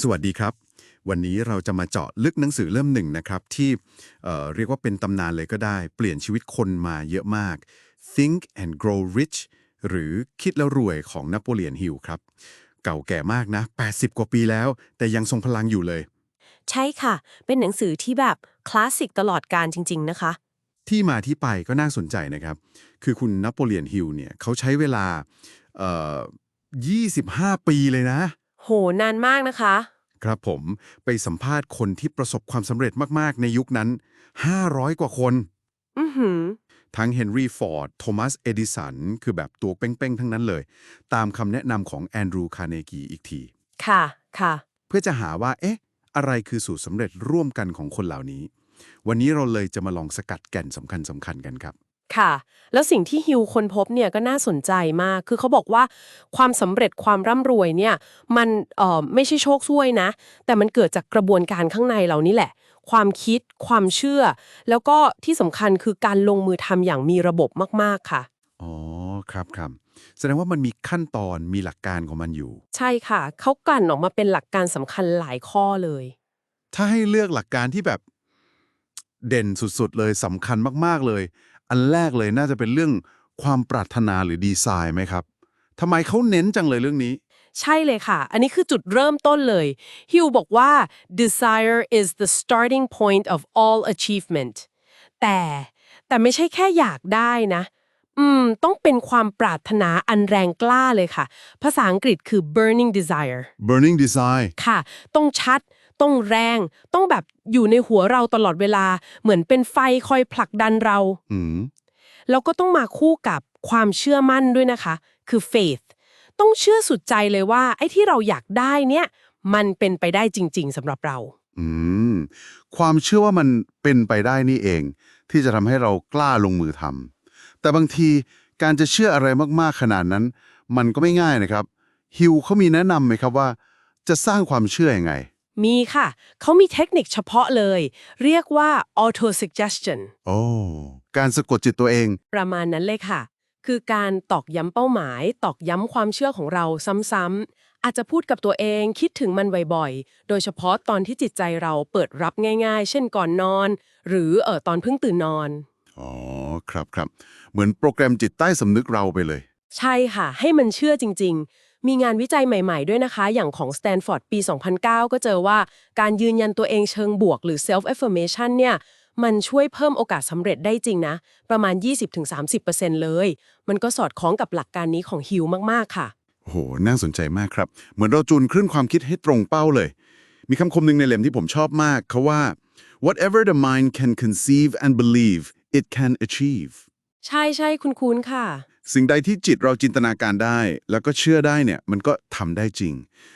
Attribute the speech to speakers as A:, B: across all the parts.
A: สวัสดีครับ วันนี้เราจะมาเจาะลึกหนังสือเล่มหนึ่งนะครับ ที่เอ่อเรียกว่าเป็นตำนานเลยก็ได้ เปลี่ยนชีวิตคนมาเยอะมาก Think and Grow Rich หรือคิดแล้วรวยของนโปเลียนฮิลครับ เก่าแก่มากนะ 80 กว่าปีแล้ว แต่ยังทรงพลังอยู่เลย
B: ใช่ค่ะ เป็นหนังสือที่แบบคลาสสิกตลอดการจริง ๆ นะคะ
A: ที่มาที่ไปก็น่าสนใจนะครับ คือคุณนโปเลียนฮิลเนี่ยเขาใช้เวลาเอ่อ25 ปีเลยนะ
B: โหนานมากนะคะ
A: ครับผมไปสัมภาษณ์คนที่ประสบความสำเร็จมาก ๆ ในยุคนั้น 500 กว่าคน
B: อือหือ
A: ทั้งเฮนรี่ฟอร์ด โทมัส เอดิสัน คือแบบตัวเป้ง ๆ ทั้งนั้นเลย ตามคำแนะนำของแอนดรูคาร์เนกีอีกที
B: ค่ะ ค่ะ
A: เพื่อจะหาว่า เอ๊ะ อะไรคือสูตรสำเร็จร่วมกันของคนเหล่านี้ วันนี้เราเลยจะมาลองสกัดแก่นสำคัญสำคัญกันครับ
B: ค่ะ แล้วสิ่งที่ฮิวคนพบเนี่ยก็น่าสนใจมาก คือเขาบอกว่าความสำเร็จความร่ำรวยเนี่ยมันเอ่อไม่ใช่โชคช่วยนะ แต่มันเกิดจากกระบวนการข้างในเรานี่แหละ ความคิด ความเชื่อ แล้วก็ที่สำคัญคือการลงมือทำอย่างมีระบบมากๆค่ะ
A: อ๋อ ครับครับแสดงว่ามันมีขั้นตอนมีหลักการของมันอยู่
B: ใช่ค่ะ เขากลั่นออกมาเป็นหลักการสำคัญหลายข้อเลย
A: ถ้าให้เลือกหลักการที่แบบเด่นสุดๆ เลยสำคัญมากๆเลย อันแรกเลยน่าจะเป็นเรื่องความปรารถนาหรือดีไซน์ไหมครับทำไมเขาเน้นจังเลยเรื่องนี้
B: ใช่เลยค่ะ อันนี้คือจุดเริ่มต้นเลย ฮิวบอกว่า desire is the starting point of all achievement แต่แต่ไม่ใช่แค่อยากได้นะ อืม ต้องเป็นความปรารถนาอันแรงกล้าเลยค่ะ ภาษาอังกฤษคือ burning desire
A: burning design
B: ค่ะ ต้องชัด ต้องแรง ต้องแบบอยู่ในหัวเราตลอดเวลา เหมือนเป็นไฟคอยผลักดันเรา
A: อืม
B: แล้วก็ต้องมาคู่กับความเชื่อมั่นด้วยนะคะ คือ faith ต้องเชื่อสุดใจเลยว่า ไอ้ที่เราอยากได้เนี่ย มันเป็นไปได้จริง ๆสำหรับเรา
A: อืม ความเชื่อว่ามันเป็นไปได้นี่เอง ที่จะทำให้เรากล้าลงมือทำแต่บางทีการจะเชื่ออะไรมากๆขนาดนั้น มันก็ไม่ง่ายนะครับ ฮิวเขามีแนะนำไหมครับว่า จะสร้างความเชื่ออยังไง
B: มีค่ะ เขามีเทคนิคเฉพาะเลย เรียกว่า auto suggestion
A: โอ้การสะกดจิตตัวเอง
B: ประมาณนั้นเลยค่ะ คือการตอกย้ำเป้าหมาย ตอกย้ำความเชื่อของเราซ้ำๆอาจจะพูดกับตัวเองคิดถึงมันบ่อยๆ โดยเฉพาะตอนที่จิตใจเราเปิดรับง่ายๆ เช่นก่อนนอน หรือเออตอนเพิ่งตื่นนอน
A: อ๋อ ครับครับ เหมือนโปรแกรมจิตใต้สำนึกเราไปเลย
B: ใช่ค่ะ ให้มันเชื่อจริง ๆ มีงานวิจัยใหม่ๆ ด้วยนะคะ อย่างของ Stanford ปี 2009 ก็เจอว่าการยืนยันตัวเองเชิงบวกหรือ self affirmation เนี่ยมันช่วยเพิ่มโอกาสสำเร็จได้จริงนะ ประมาณ 20-30%เลย มันก็สอดคล้องกับหลักการนี้ของฮิวมาก ๆ ค่ะ
A: โอ้โหน่าสนใจมากครับ เหมือนเราจูนคลื่นความคิดให้ตรงเป้าเลย มีคำคมหนึ่งในเล่มที่ผมชอบมากเขาว่า whatever the mind can conceive and believe it can achieve
B: ใช่ใช่คุณคุณค่ะ
A: สิ่งใดที่จิตเราจินตนาการได้ แล้วก็เชื่อได้เนี่ยมันก็ทำได้จริง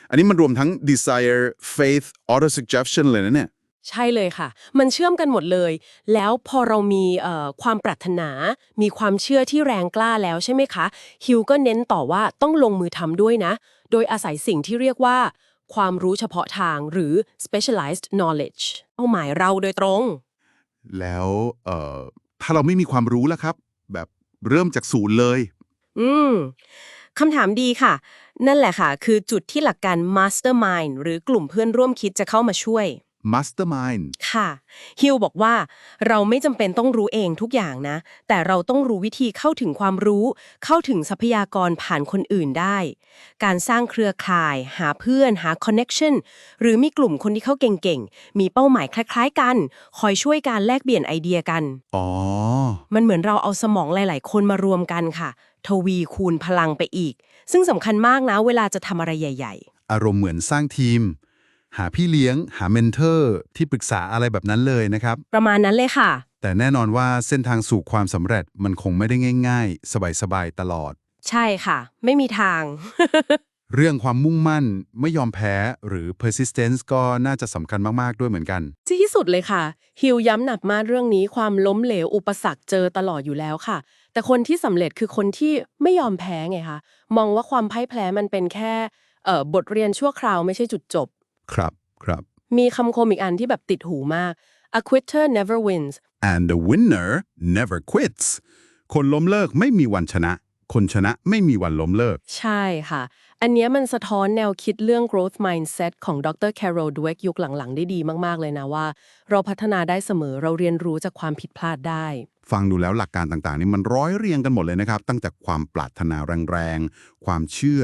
A: อันนี้มันรวมทั้ง desire faith auto suggestion เลยนะเนี่ย
B: ใช่เลยค่ะ มันเชื่อมกันหมดเลย แล้วพอเรามีเอ่อความปรารถนา มีความเชื่อที่แรงกล้าแล้วใช่ไหมคะ ฮิวก็เน้นต่อว่าต้องลงมือทำด้วยนะ โดยอาศัยสิ่งที่เรียกว่า ความรู้เฉพาะทางหรือ specialized knowledge เป้าหมายเราโดยตรง
A: แล้วเอ่อถ้าเราไม่มีความรู้แล้วครับ แบบ เริ่มจากศูนย์เลย
B: อืมคำถามดีค่ะ นั่นแหละค่ะ คือจุดที่หลักการ mastermind หรือกลุ่มเพื่อนร่วมคิดจะเข้ามาช่วย
A: mastermind
B: ค่ะ ฮิวบอกว่าเราไม่จำเป็นต้องรู้เองทุกอย่างนะ แต่เราต้องรู้วิธีเข้าถึงความรู้ เข้าถึงทรัพยากรผ่านคนอื่นได้ การสร้างเครือข่าย หาเพื่อน หาคอนเน็ชันหรือมีกลุ่มคนที่เขาเก่งๆ มีเป้าหมายคล้ายๆกัน คอยช่วยการแลกเปลี่ยนไอเดียกัน
A: อ๋อ
B: มันเหมือนเราเอาสมองหลาย ๆ คนมารวมกันค่ะ ทวีคูณพลังไปอีก ซึ่งสำคัญมากนะเวลาจะทำอะไรใหญ่
A: อารมณ์เหมือนสร้างทีม หาพี่เลี้ยง หาเมนเทอร์ที่ปรึกษาอะไรแบบนั้นเลยนะครับ
B: ๆประมาณนั้นเลยค่ะ
A: แต่แน่นอนว่าเส้นทางสู่ความสำเร็จมันคงไม่ได้ง่าย ๆ สบายๆตลอด
B: ใช่ค่ะ ไม่มีทาง
A: เรื่องความมุ่งมั่นไม่ยอมแพ้หรือ persistence ก็น่าจะสำคัญมากๆด้วยเหมือนกัน
B: ที่สุดเลยค่ะ ฮิวย้ำหนักมากเรื่องนี้ความล้มเหลวอุปสรรคเจอตลอดอยู่แล้วค่ะ แต่คนที่สำเร็จคือคนที่ไม่ยอมแพ้ไงคะมองว่าความพ่ายแพ้มันเป็นแค่เอ่อบทเรียนชั่วคราวไม่ใช่จุดจบ
A: ครับครับ
B: มีคำคมอีกอันที่แบบติดหูมาก a quitter never wins
A: and the winner never quits คนล้มเลิกไม่มีวันชนะ คนชนะไม่มีวันล้มเลิก
B: ใช่ค่ะ อันเนี้ยมันสะท้อนแนวคิดเรื่อง growth mindset ของดร Carol Dweck ยุคหลังๆ ได้ดีมาก ๆ เลยนะว่า เราพัฒนาได้เสมอเราเรียนรู้จากความผิดพลาดได้
C: ฟังดูแล้วหลักการต่างๆ นี่มันร้อยเรียงกันหมดเลยนะครับ ตั้งแต่ความปรารถนาแรงๆ ความเชื่อ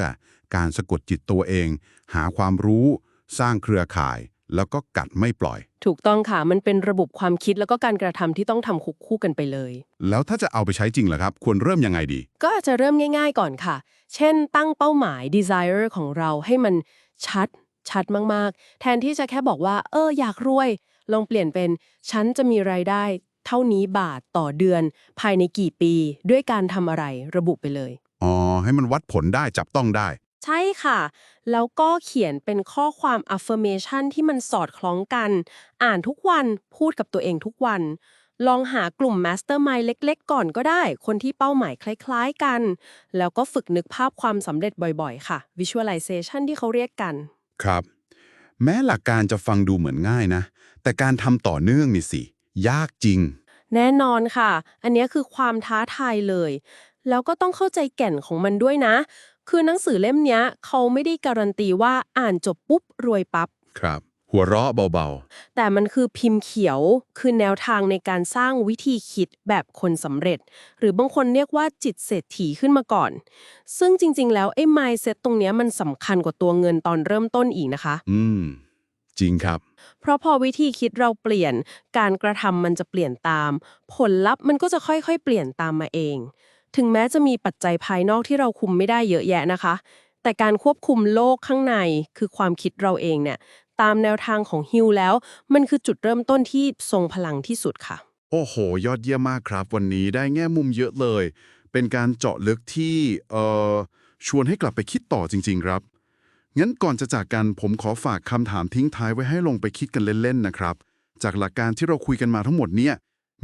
C: การสะกดจิตตัวเอง หาความรู้ สร้างเครือข่าย แล้วก็กัดไม่ปล่อย
B: ถูกต้องค่ะ มันเป็นระบบความคิดแล้วก็การกระทำที่ต้องทำคุกคู่กันไปเลย
C: แล้วถ้าจะเอาไปใช้จริงล่ะครับ ควรเริ่มยังไงดี
B: ก็อาจจะเริ่มง่ายๆก่อนค่ะ เช่น ตั้งเป้าหมาย desire ของเราให้มันชัด ชัดมากๆ แทนที่จะแค่บอกว่า เออ อยากรวย ลองเปลี่ยนเป็น ฉันจะมีรายได้ เท่านี้บาทต่อเดือน ภายในกี่ปี ด้วยการทำอะไร ระบุไปเลย
C: อ๋อ ให้มันวัดผลได้จับต้องได้
B: ใช่ค่ะ แล้วก็เขียนเป็นข้อความ affirmation ที่มันสอดคล้องกัน อ่านทุกวัน พูดกับตัวเองทุกวัน ลองหากลุ่ม mastermind เล็กๆ ก่อนก็ได้ คนที่เป้าหมายคล้ายๆกัน แล้วก็ฝึกนึกภาพความสำเร็จบ่อยๆ ค่ะ visualization ที่เขาเรียกกัน
C: ครับ แม้หลักการจะฟังดูเหมือนง่ายนะ แต่การทำต่อเนื่องนี่สิ ยากจริง
B: แน่นอนค่ะ อันเนี้ยคือความท้าทายเลย แล้วก็ต้องเข้าใจแก่นของมันด้วยนะ คือหนังสือเล่มเนี้ย เขาไม่ได้การันตีว่าอ่านจบปุ๊บรวยปับ๊บ
C: ครับ หัวเราะเบา
B: แต่มันคือพิมพ์เขียวคือแนวทางในการสร้างวิธีคิดแบบคนสำเร็จ หรือบางคนเรียกว่าจิตเศรษฐีขึ้นมาก่อน ซึ่งจริง ๆ แล้วไอ้ mindset ตรงเนี้ยมันสำคัญกว่าตัวเงินตอนเริ่มต้นอีกนะคะ
C: ๆอืม จริงครับ
B: เพราะพอวิธีคิดเราเปลี่ยน การกระทำมันจะเปลี่ยนตาม ผลลัพธ์มันก็จะค่อยๆ เปลี่ยนตามมาเอง ถึงแม้จะมีปัจจัยภายนอกที่เราคุมไม่ได้เยอะแยะนะคะ แต่การควบคุมโลกข้างในคือความคิดเราเองเนี่ยตามแนวทางของฮิวแล้ว มันคือจุดเริ่มต้นที่ทรงพลังที่สุดค่ะ
A: โอ้โห ยอดเยี่ยมมากครับ วันนี้ได้แง่มุมเยอะเลย เป็นการเจาะลึกที่เอ่อชวนให้กลับไปคิดต่อจริง ๆ ครับงั้นก่อนจะจากกันผมขอฝากคำถามทิ้งท้ายไว้ให้ลงไปคิดกันเล่นๆนะครับ จากหลักการที่เราคุยกันมาทั้งหมดเนี่ย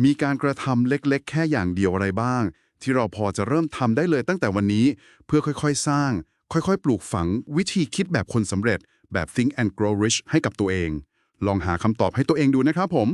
A: มีการกระทำเล็กๆ แค่อย่างเดียวอะไรบ้าง ที่เราพอจะเริ่มทำได้เลยตั้งแต่วันนี้เพื่อค่อยๆ สร้าง ค่อยๆ ปลูกฝังวิธีคิดแบบคนสำเร็จแบบ think and grow rich ให้กับตัวเอง ลองหาคำตอบให้ตัวเองดูนะครับผม